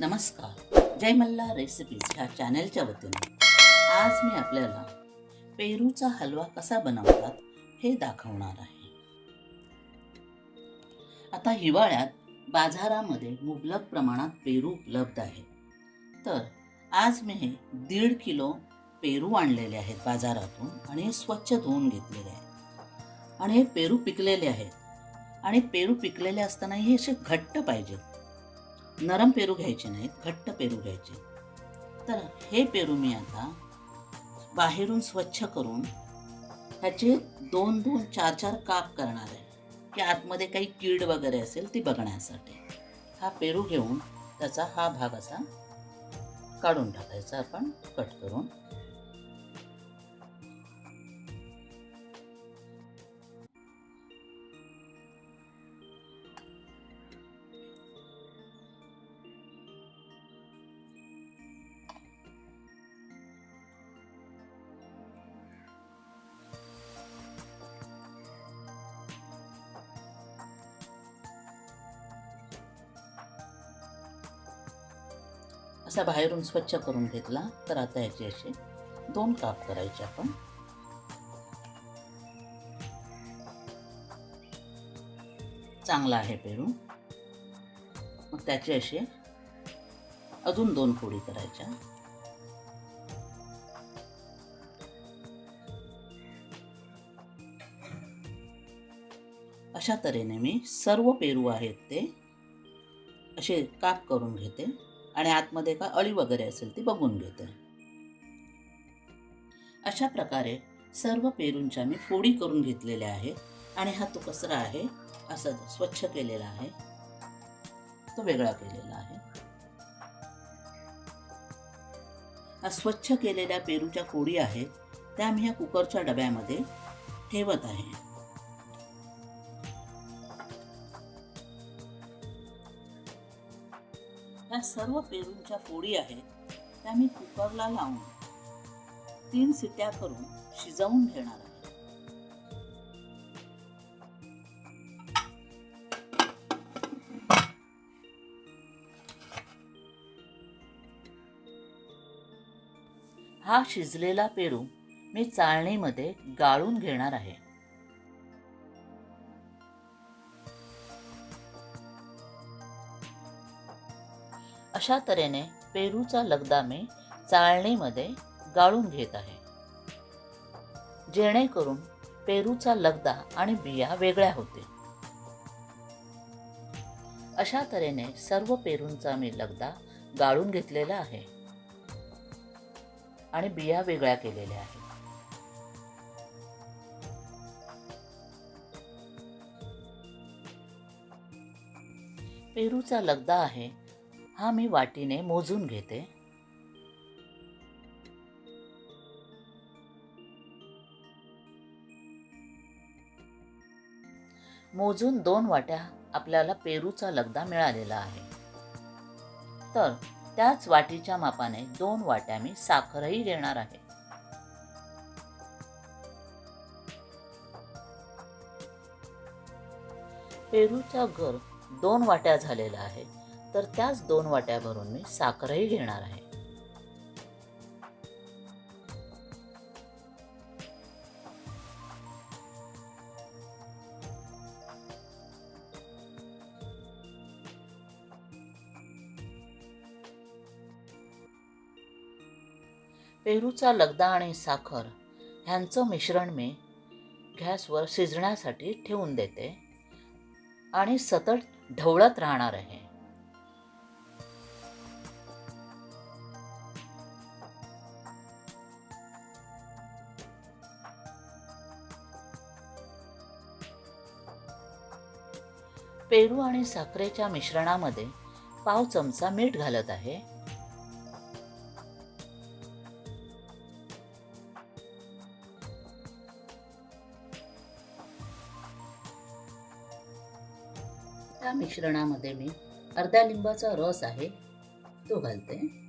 नमस्कार. जयमल्ला रेसिपीज ह्या चॅनलच्या वतीने. आज मी आपल्याला पेरूचा हलवा कसा बनवतात हे दाखवणार आहे. आता हिवाळ्यात बाजारामध्ये मुबलक प्रमाणात पेरू उपलब्ध आहे. तर आज मी हे दीड किलो पेरू आणलेले आहेत बाजारातून आणि हे स्वच्छ धुवून घेतलेले आहेत. आणि हे पेरू पिकलेले आहेत. आणि पेरू पिकलेले असतानाही हे असे घट्ट पाहिजेत. नरम पेरू घ्यायचे नाहीत घट्ट पेरू घ्यायचे. तर हे पेरू मी आता बाहेरून स्वच्छ करून ह्याचे दोन दोन चार चार काप करणार आहे. की आतमध्ये काही कीड वगैरे असेल ती बघण्यासाठी. हा पेरू घेऊन त्याचा हा भाग असा काढून टाकायचा आपण कट करून. असा बाहेरून स्वच्छ करून घेतला तर आता याचे असे दोन काप करायचे आपण. चांगला आहे पेरू. मग त्याचे असे अजून दोन पोळी करायच्या. अशा तऱ्हेने मी सर्व पेरू आहेत ते असे काप करून घेते. आणि आतमध्ये का अळी वगैरे असेल ती बघून घेते. अशा प्रकारे सर्व पेरूंच्या मी फोडी करून घेतलेल्या आहेत आणि हा तो कचरा आहे असा जो स्वच्छ केलेला आहे. तो वेगळा केलेला आहे. हा स्वच्छ केलेल्या पेरूच्या फोडी आहेत त्या मी ह्या कुकरच्या डब्यामध्ये ठेवत आहे. सर्व पेरूंच्या फोडी आहेत त्या मी कुकरला लावून तीन सिट्या करून शिजवून घेणार आहे. हा शिजलेला पेरू मी चाळणीमध्ये गाळून घेणार आहे. अशा तऱ्हेने पेरूचा लगदा मी चाळणीमध्ये गाळून घेत आहे. जेणेकरून पेरूचा लगदा आणि बिया वेगळ्या होते अशा तऱ्हेने सर्व पेरूंचा मी लगदा गाळून घेतलेला आहे आणि बिया वेगळ्या केलेल्या आहेत. पेरूचा लगदा आहे हा मी वाटीने मोजून घेते. मोजून दोन वाट्या आपल्याला पेरूचा लगदा मिळालेला आहे. तर त्याच वाटीच्या मापाने दोन वाट्या मी साखरही घेणार आहे. पेरूचा घर दोन वाट्या झालेला आहे. तर त्याच दोन वाट्या भरून मी साखरही घेणार आहे. पेरूचा लगदा आणि साखर ह्यांचं मिश्रण मी गॅसवर शिजण्यासाठी ठेवून देते आणि सतत ढवळत राहणार आहे. पेरू आणि साखरेच्या मिश्रणामध्ये पाव चमचा मीठ घालत आहे. त्या मिश्रणामध्ये मी अर्ध्या लिंबाचा रस आहे तो घालते.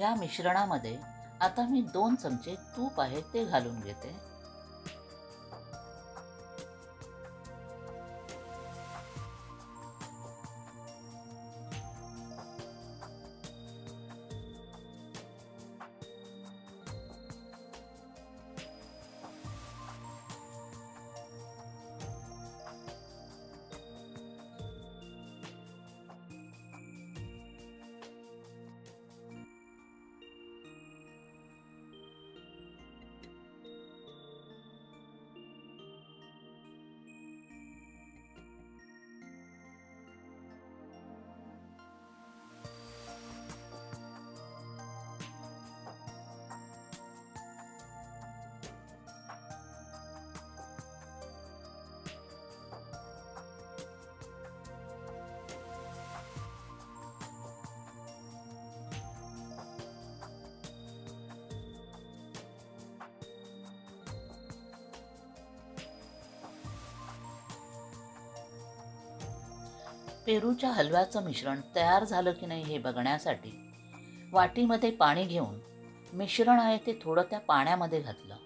या मिश्रणामध्ये आता मी दोन चमचे तूप आहे ते घालून घेते. पेरूच्या हलव्याचं मिश्रण तयार झालं की नाही हे बघण्यासाठी वाटीमध्ये पाणी घेऊन मिश्रण आहे ते थोडं त्या पाण्यामध्ये घातलं.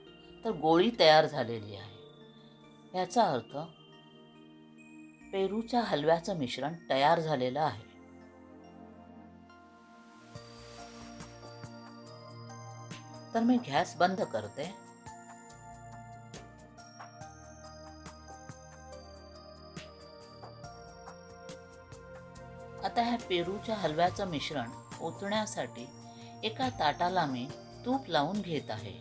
तर गोळी तयार झालेली आहे. याचा अर्थ पेरूच्या हलव्याचं मिश्रण तयार झालेलं आहे. तर मी गॅस बंद करते. आता ह्या पेरूच्या हलव्याचं मिश्रण ओतण्यासाठी एका ताटाला मी तूप लावून घेत आहे.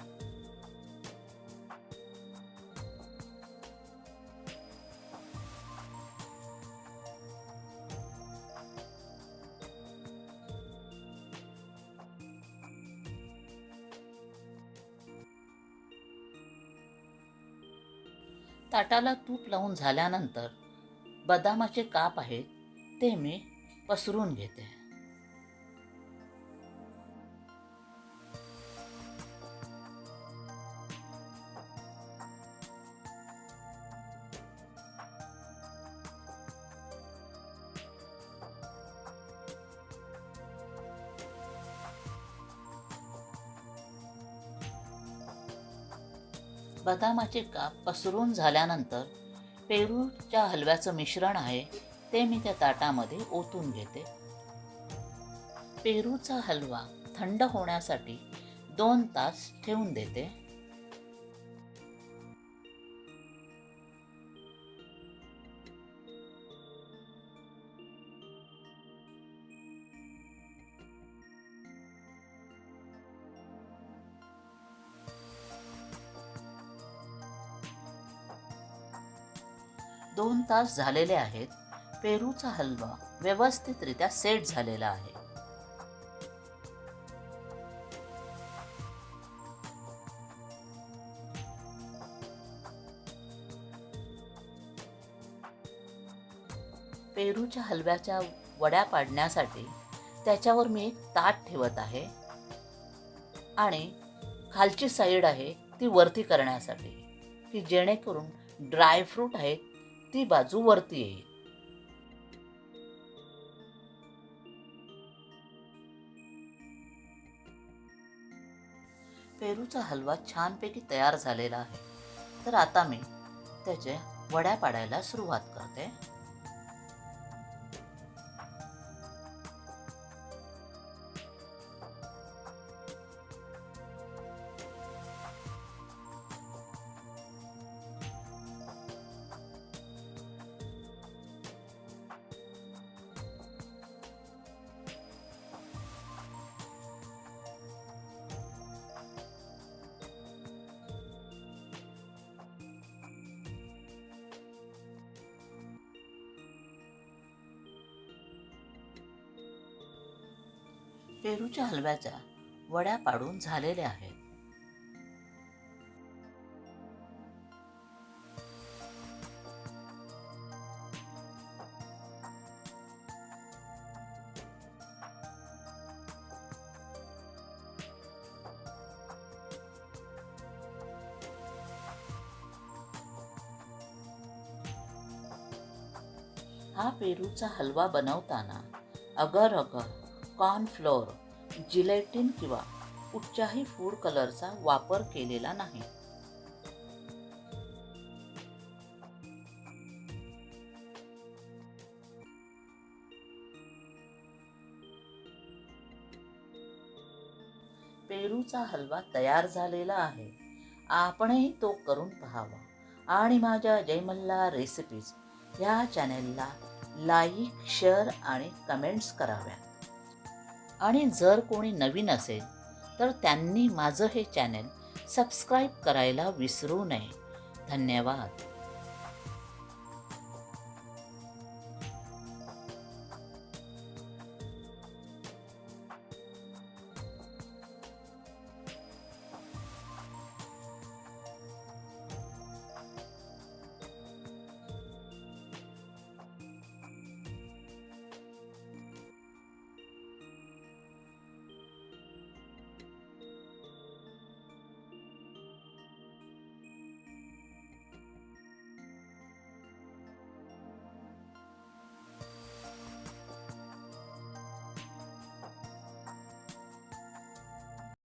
ताटाला तूप लावून झाल्यानंतर बदामाचे काप आहेत ते मी पसरून घेते. बदामाचे काप पसरून झाल्यानंतर पेरूच्या हलव्याचं मिश्रण आहे. ते मी त्या ताटामध्ये ओतून घेते. पेरूचा हलवा थंड होण्यासाठी दोन तास ठेवून देते. दोन तास झालेले आहेत. पेरूचा हलवा व्यवस्थितरित्या सेट झालेला आहे. पेरूच्या हलव्याच्या वड्या पाडण्यासाठी त्याच्यावर मी एक ताट ठेवत आहे आणि खालची साईड आहे ती वरती करण्यासाठी की जेणेकरून ड्रायफ्रूट आहेत ती बाजू वरती येईल. पेरूचा हलवा छानपैकी तयार झालेला आहे. तर आता मी त्याचे वड्या पाडायला सुरुवात करते. पेरूच्या हलव्याच्या वड्या पाडून झालेल्या आहेत. हा पेरूचा हलवा बनवताना अगर अगर कॉर्नफ्लोअर जिलेटिन किंवा कुठच्याही फूड कलरचा वापर केलेला नाही. पेरूचा हलवा तयार झालेला आहे. आपणही तो करून पहावा. आणि माझ्या जयमल्ला रेसिपीज ह्या चॅनेलला लाईक शेअर आणि कमेंट्स कराव्यात. आणि जर कोणी नवीन असेल तर त्यांनी माझं हे चॅनेल सबस्क्राईब करायला विसरू नये. धन्यवाद.